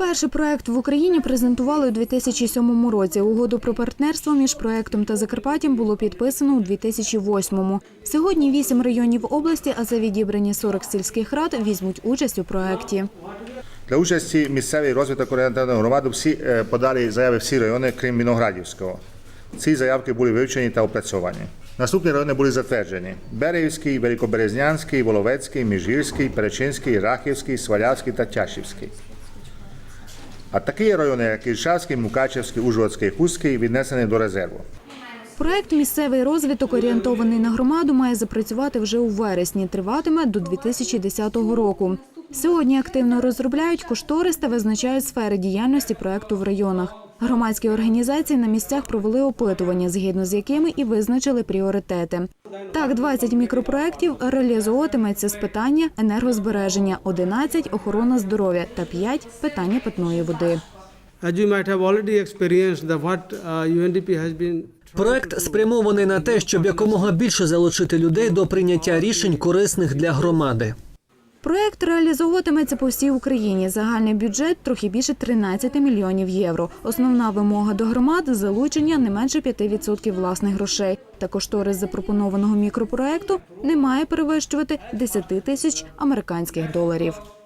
Перший проект в Україні презентували у 2007 році. Угоду про партнерство між проектом та Закарпаттям було підписано у 2008-му. Сьогодні вісім районів області, а за відібрані 40 сільських рад візьмуть участь у проекті. Для участі місцевий розвиток орієнтовної громади всі е, подали заяви всі райони, крім Виноградівського. Ці заявки були вивчені та опрацьовані. Наступні райони були затверджені: Берегівський, Великоберезнянський, Воловецький, Міжгірський, Перечинський, Рахівський, Свалявський та Тяшівський. А такі райони, як Ільшавський, Мукачевський, Ужгородський, Хустський, віднесені до резерву. Проект Місцевий розвиток орієнтований на громаду має запрацювати вже у вересні. Триватиме до 2010 року. Сьогодні активно розробляють кошторис та визначають сфери діяльності проекту в районах. Громадські організації на місцях провели опитування, згідно з якими і визначили пріоритети. Так, 20 мікропроєктів реалізовуватиметься з питання енергозбереження, 11 – охорона здоров'я та 5 – питання питної води. As you might have already experienced, the what uh, UNDP has been Проект спрямований на те, щоб якомога більше залучити людей до прийняття рішень корисних для громади. Проект реалізовуватиметься по всій Україні. Загальний бюджет трохи більше 13 мільйонів євро. Основна вимога до громад залучення не менше 5% власних грошей. Та кошторис запропонованого мікропроекту не має перевищувати 10 тисяч американських доларів.